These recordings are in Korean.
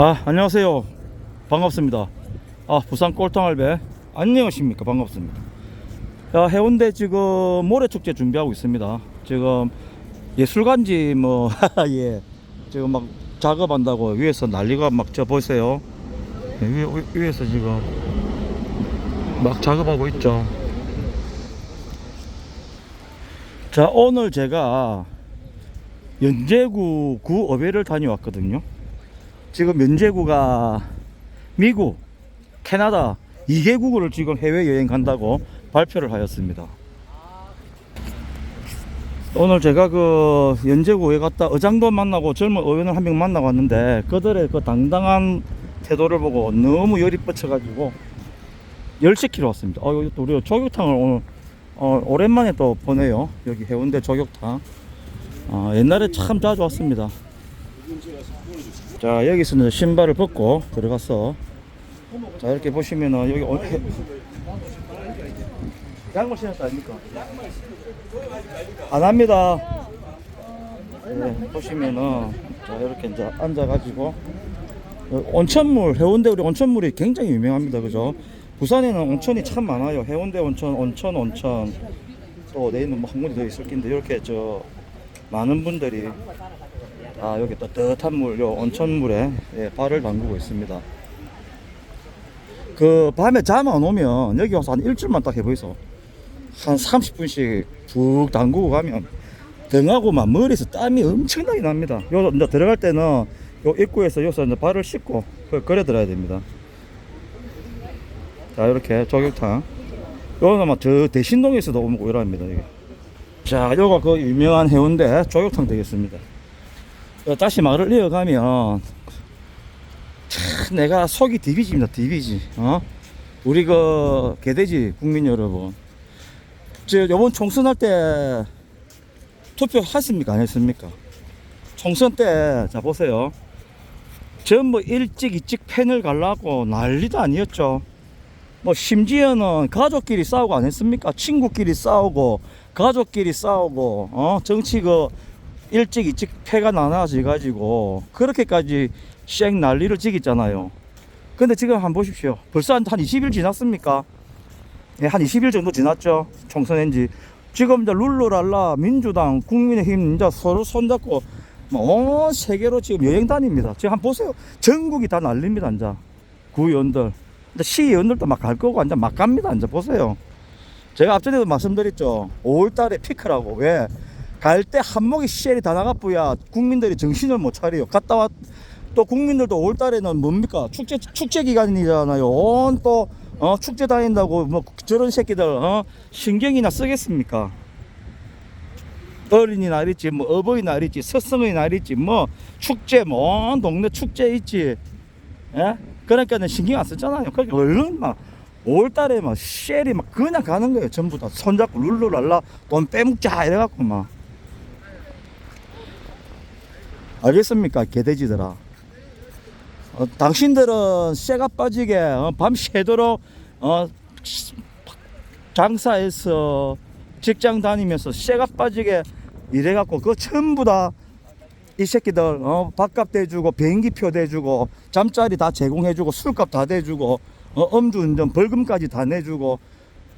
아 안녕하세요. 반갑습니다. 아 부산 꼴통알배 안녕하십니까? 반갑습니다. 야, 해운대 지금 모래축제 준비하고 있습니다. 지금 예술관지 뭐예 지금 막 작업한다고 위에서 난리가 막 저 보세요? 예, 위, 위- 위에서 지금 막 작업하고 있죠. 자 오늘 제가 연제구 구어배를 다녀왔거든요 지금 연제구가 미국, 캐나다 2개국을 지금 해외여행 간다고 발표를 하였습니다. 오늘 제가 그 연제구에 갔다 의장도 만나고 젊은 의원을 한 명 만나고 왔는데 그들의 그 당당한 태도를 보고 너무 열이 뻗쳐가지고 열시키러 왔습니다. 어, 여기 또 우리 조격탕을 오늘 어, 오랜만에 또 보네요. 여기 해운대 조격탕. 아, 옛날에 참 자주 왔습니다. 자 여기서는 신발을 벗고 들어가서 자 이렇게 보시면은 여기 어, 해- 양말 신었다 아닙니까? 안 합니다. 네, 보시면은 자 이렇게 이제 앉아가지고 어, 온천물 해운대 우리 온천물이 굉장히 유명합니다, 그죠? 부산에는 온천이 참 많아요. 해운대 온천, 온천, 온천 또 내일은 뭐 한 군데 더 있을 텐데 이렇게 저 많은 분들이 아 여기 따뜻한 물, 요 온천물에 예, 발을 담그고 있습니다. 그 밤에 잠 안 오면 여기 와서 한 일주일만 딱 해보이소. 한 30분씩 푹 담그고 가면 등하고 막 머리에서 땀이 엄청나게 납니다. 요 이제 들어갈 때는 요 입구에서 여기서 이제 발을 씻고 그- 걸어 들어야 됩니다. 자 이렇게 조격탕. 요거는 막저 대신동에서도 오고 이랍니다. 자 요거 그 유명한 해운대 조격탕 되겠습니다. 어, 다시 말을 이어가면 참 내가 속이 디비지입니다 디비지. 어? 우리 그 개돼지 국민 여러분. 저 요번 총선 할 때 투표했습니까? 안 했습니까? 총선 때 자 보세요. 전부 일찍 일찍 펜을 갈라고 난리도 아니었죠. 뭐 심지어는 가족끼리 싸우고 안 했습니까? 친구끼리 싸우고 가족끼리 싸우고 어? 정치 그 일찍 일찍 패가 나눠져 가지고 그렇게까지 쌩 난리를 지겠잖아요. 근데 지금 한번 보십시오. 벌써 한, 한 20일 지났습니까? 예, 한 20일 정도 지났죠. 총선한 지. 지금 이제 룰루랄라 민주당 국민의힘 이제 서로 손잡고 뭐온 세계로 지금 여행 다닙니다. 지금 한번 보세요. 전국이 다 난립니다. 이제 구의원들. 이제 시의원들도 막 갈 거고 이제 막 갑니다. 이제 보세요. 제가 앞전에도 말씀드렸죠. 5월 달에 피크라고. 왜? 갈 때 한목이 쉘이 다 나가뿌야 국민들이 정신을 못 차려요. 갔다 왔, 또 국민들도 5월 달에는 뭡니까? 축제, 축제 기간이잖아요. 온 또, 어, 축제 다닌다고 뭐 저런 새끼들, 어, 신경이나 쓰겠습니까? 어린이날 있지, 뭐 어버이날 있지, 스승의 날 있지, 뭐 축제, 뭐온 동네 축제 있지. 예? 그러니까는 신경 안 쓰잖아요. 그러니까 얼른 막 5월 달에 막 쉘이 막 그냥 가는 거예요. 전부 다 손잡고 룰루랄라 돈 빼먹자 이래갖고 막. 알겠습니까? 개돼지들아. 어, 당신들은 쇠가 빠지게 어, 밤 새도록 어, 장사해서 직장 다니면서 쇠가 빠지게 이래갖고 그거 전부 다 이 새끼들 어, 밥값 대주고 비행기표 대주고 잠자리 다 제공해주고 술값 다 대주고 어, 음주운전 벌금까지 다 내주고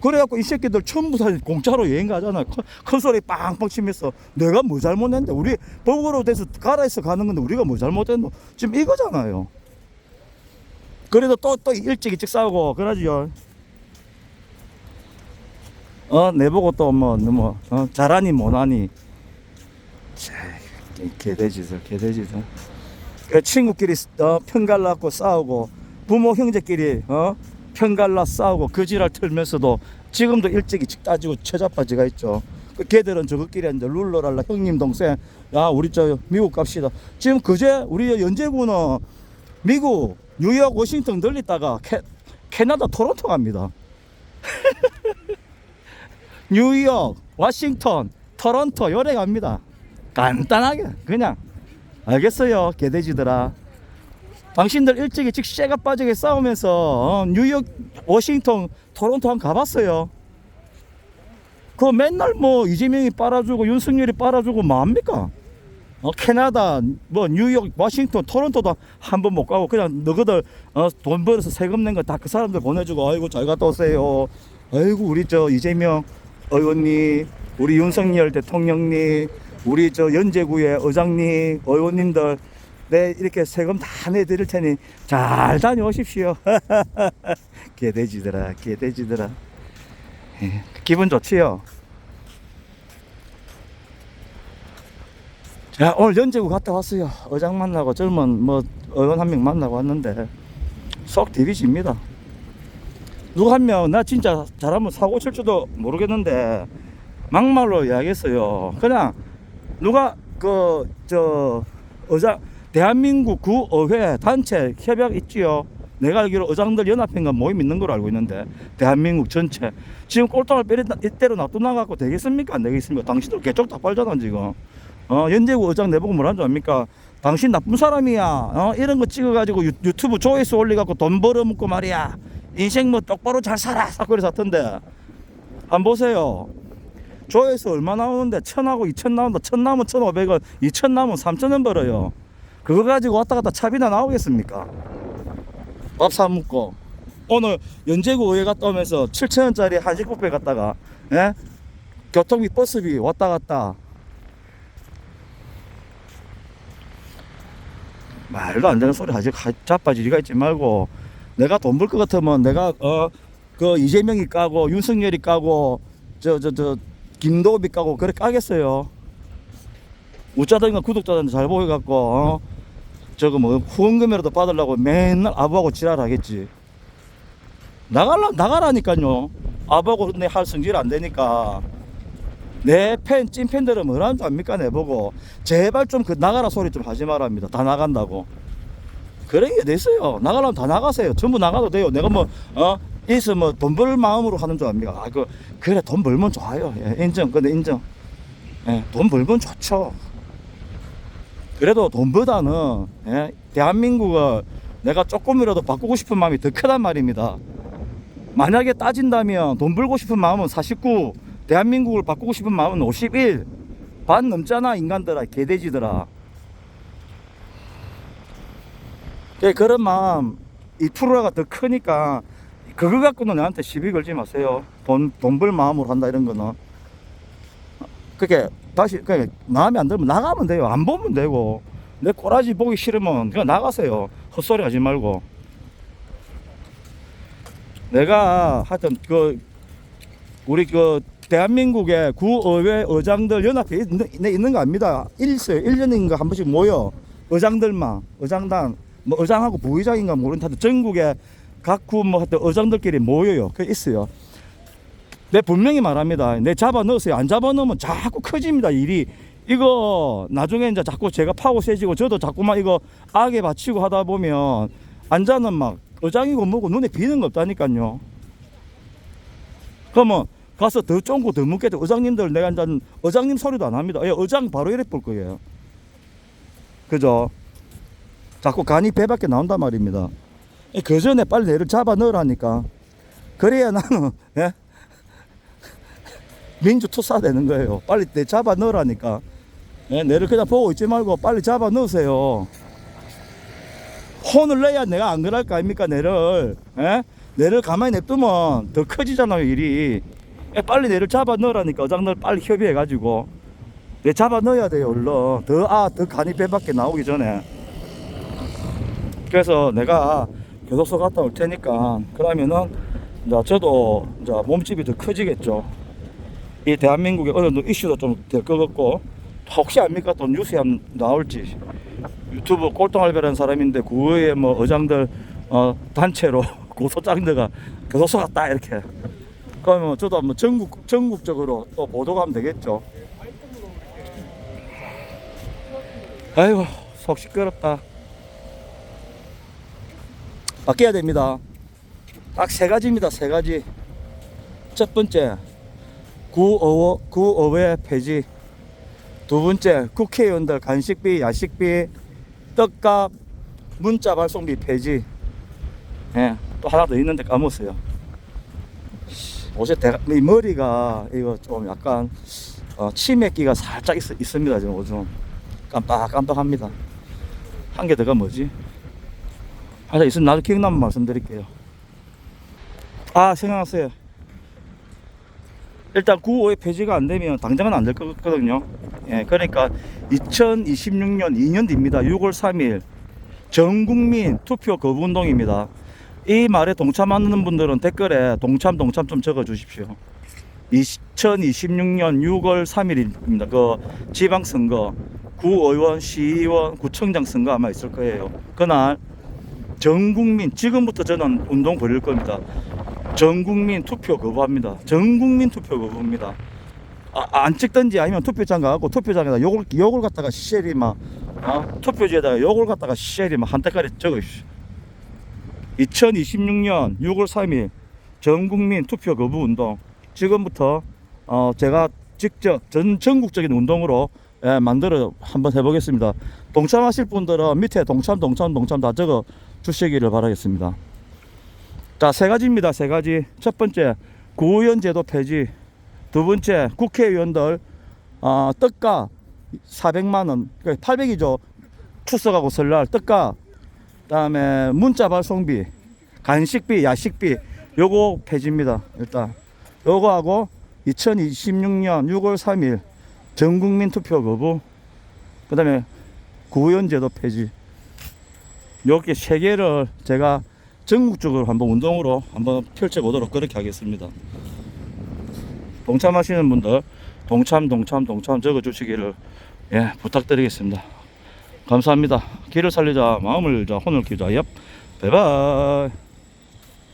그래갖고 이 새끼들 전부 다 공짜로 여행 가잖아. 큰, 큰 소리 빵빵 치면서 내가 뭐 잘못했는데 우리 법으로 돼서 가라해서 가는 건데 우리가 뭐 잘못했노? 지금 이거잖아요. 그래도 또 또 일찍 일찍 싸우고 그러지요. 어 내보고 또 뭐 뭐 어, 잘하니 못하니. 개돼지들 개돼지들. 그 친구끼리 어, 편갈라고 싸우고 부모 형제끼리 어 편갈라 싸우고 거지랄 털면서도 지금도 일찍 일찍 따지고 처자빠지가 있죠. 그 걔들은 저것끼리 이제 룰러랄라 형님 동생 야 우리 저 미국 갑시다. 지금 그제 우리 연재구는 미국 뉴욕 워싱턴 들리다가 캐, 캐나다 토론토 갑니다. 뉴욕 워싱턴 토론토 요래 갑니다. 간단하게 그냥 알겠어요 개돼지들아. 당신들 일찍 일찍 쇠가 빠지게 싸우면서 어, 뉴욕, 워싱턴, 토론토 한 가봤어요. 그 맨날 뭐 이재명이 빨아주고 윤석열이 빨아주고 뭐 합니까? 어, 캐나다, 뭐 뉴욕, 워싱턴, 토론토도 한 번 못 가고 그냥 너희들 어, 돈 벌어서 세금 낸 거 다 그 사람들 보내주고 아이고 잘 갔다 오세요. 아이고 우리 저 이재명 의원님, 우리 윤석열 대통령님, 우리 저 연제구의 의장님, 의원님들 네 이렇게 세금 다 내드릴 테니 잘 다녀오십시오. 개돼지들아, 개돼지들아. 예, 기분 좋지요. 자 오늘 연제구 갔다 왔어요 의장 만나고 젊은 뭐 의원 한 명 만나고 왔는데 속 디비집니다 누구 한 명 나 진짜 잘하면 사고 칠 줄도 모르겠는데 막말로 이야기했어요 그냥 누가 그저 의장 대한민국 구의회 단체 협약 있지요 내가 알기로 의장들 연합회인가 모임 있는 걸로 알고 있는데 대한민국 전체 지금 꼴통을 이대로 놔두나갖고 되겠습니까 안 되겠습니까 당신들 개쪽 다 빨잖아 지금 어, 연재구 의장 내보고 뭐라는 줄 압니까? 당신 나쁜 사람이야. 어, 이런 거 찍어가지고 유, 유튜브 조회수 올려갖고 돈 벌어먹고 말이야. 인생 뭐 똑바로 잘 살아. 사건이 사던데. 한번 보세요. 조회수 얼마 나오는데 천하고 이천 나온다. 천 나오면 천오백 원, 이천 나오면 삼천 원 벌어요. 그거 가지고 왔다 갔다 차비나 나오겠습니까? 밥 사 먹고. 오늘 연제구 의회 갔다 오면서 7천 원짜리 한식 뷔페 갔다가 예? 교통비 버스비 왔다 갔다 말도 안 되는 소리 하지 가- 자빠지리가 있지 말고 내가 돈 벌 것 같으면 내가 어 그 이재명이 까고 윤석열이 까고 저 저 저 김도읍이 까고 그래 까겠어요 우짜든가 구독자들한테 잘 보여갖고 어 저거 뭐 후원금이라도 받으려고 맨날 아부하고 지랄하겠지 나갈라 나가라니까요 아부하고 내할 성질 안 되니까 내 팬, 찐팬들은 뭐라는 줄 압니까, 내보고. 제발 좀 그 나가라 소리 좀 하지 말랍니다. 다 나간다고. 그런 게 됐어요. 나가려면 다 나가세요. 전부 나가도 돼요. 내가 뭐, 어, 있어 뭐 돈 벌 마음으로 하는 줄 압니까? 아, 그, 그래, 돈 벌면 좋아요. 예, 인정. 근데 인정. 예, 돈 벌면 좋죠. 그래도 돈보다는, 예, 대한민국을 내가 조금이라도 바꾸고 싶은 마음이 더 크단 말입니다. 만약에 따진다면 돈 벌고 싶은 마음은 49, 대한민국을 바꾸고 싶은 마음은 51. 반 넘잖아, 인간들아, 개돼지들아. 예, 그런 마음, 이 프로가 더 크니까, 그거 갖고는 나한테 시비 걸지 마세요. 돈, 돈 벌 마음으로 한다, 이런 거는. 그게, 다시, 그게 마음에 안 들면 나가면 돼요. 안 보면 되고. 내 꼬라지 보기 싫으면 그냥 나가세요. 헛소리 하지 말고. 내가 하여튼 그 우리 그 대한민국의 구의회 의장들 연합회 있는, 네, 있는 거 압니다. 일서요. 1년인가 한 번씩 모여. 의장들만, 의장단, 뭐 의장하고 부의장인가 모르는 하여튼 전국에 각구 뭐 하여튼 의장들끼리 모여요. 그 있어요. 내 분명히 말합니다. 내 잡아 넣으세요. 안 잡아 넣으면 자꾸 커집니다. 일이. 이거 나중에 이제 자꾸 제가 파고 세지고 저도 자꾸만 이거 악에 받치고 하다 보면 앉아는 막 의장이고 뭐고 눈에 비는 거 없다니까요. 그러면 가서 더 쫑고 더 묻겠죠. 의장님들 내가 이제 의장님 소리도 안 합니다. 예, 의장 바로 이래 볼 거예요. 그죠? 자꾸 간이 배밖에 나온단 말입니다. 예, 그 전에 빨리 내를 잡아 넣으라니까. 그래야 나는 예? 민주 투사 되는 거예요. 빨리 내 잡아 넣으라니까. 예, 내를 그냥 보고 있지 말고 빨리 잡아 넣으세요. 혼을 내야 내가 안 그럴 거 아닙니까, 내를. 예? 내를 가만히 냅두면 더 커지잖아요, 일이. 예, 빨리 내를 잡아 넣으라니까, 어장들 빨리 협의해가지고. 내 잡아 넣어야 돼요, 얼른. 더, 아, 더 간이 배밖에 나오기 전에. 그래서 내가 교도소 갔다 올 테니까, 그러면은, 이제 저도 이제 몸집이 더 커지겠죠. 이 대한민국의 어느 정도 이슈도 좀 될 것 같고, 혹시 압니까? 또 뉴스에 나올지. 유튜브 꼴통알배라는 사람인데 구의회 뭐 의장들 어, 단체로 고소장들가 교도소 갔다 이렇게 그러면 저도 한번 전국 전국적으로 또 보도가 하면 되겠죠. 아이고 속 시끄럽다. 바뀌어야 됩니다. 딱 세 가지입니다. 세 가지. 첫 번째 구의회 구의회 폐지. 두 번째 국회의원들 간식비, 야식비, 떡값, 문자 발송비 폐지. 예, 또 하나 더 있는데 까먹었어요. 옷에 이 머리가 이거 좀 약간 어, 치맥기가 살짝 있, 있습니다 지금 요즘. 깜빡깜빡합니다. 한 개 더가 뭐지? 하나 있으면 나도 기억나면 말씀드릴게요. 아, 생각났어요. 일단 9호의 폐지가 안 되면 당장은 안 될 거거든요. 예, 그러니까 2026년 2년 뒤입니다. 6월 3일 전 국민 투표 거부 운동입니다. 이 말에 동참하는 분들은 댓글에 동참 동참 좀 적어 주십시오. 2026년 6월 3일입니다. 그 지방선거, 구의원, 시의원, 구청장 선거 아마 있을 거예요. 그날 전 국민 지금부터 저는 운동 벌일 겁니다. 전 국민 투표 거부합니다. 전 국민 투표 거부입니다. 아, 안 찍든지 아니면 투표장 가고 투표장에다 요걸 요걸 갖다가 시엘이 막 어? 투표지에다가 요걸 갖다가 시엘이 막 한때까지 적어 주십시오. 2026년 6월 3일 전 국민 투표 거부 운동 지금부터 어 제가 직접 전 전국적인 운동으로 예, 만들어 한번 해보겠습니다. 동참하실 분들은 밑에 동참 동참 동참 다 적어 주시기를 바라겠습니다. 자 세 가지입니다. 세 가지. 첫 번째 구의원 제도 폐지. 두 번째 국회의원들 어, 떡가 400만 원, 그러니까 800이죠. 추석하고 설날 떡가 그 다음에 문자 발송비, 간식비, 야식비 요거 폐지입니다. 일단 요거하고 2026년 6월 3일 전국민 투표 거부, 그 다음에 구의원 제도 폐지. 이렇게 세 개를 제가 전국적으로 한번 운동으로 한번 펼쳐보도록 그렇게 하겠습니다. 동참하시는 분들 동참 동참 동참 적어주시기를 예 부탁드리겠습니다. 감사합니다. 길을 살리자 마음을 자 혼을 키우자 얍 바이바이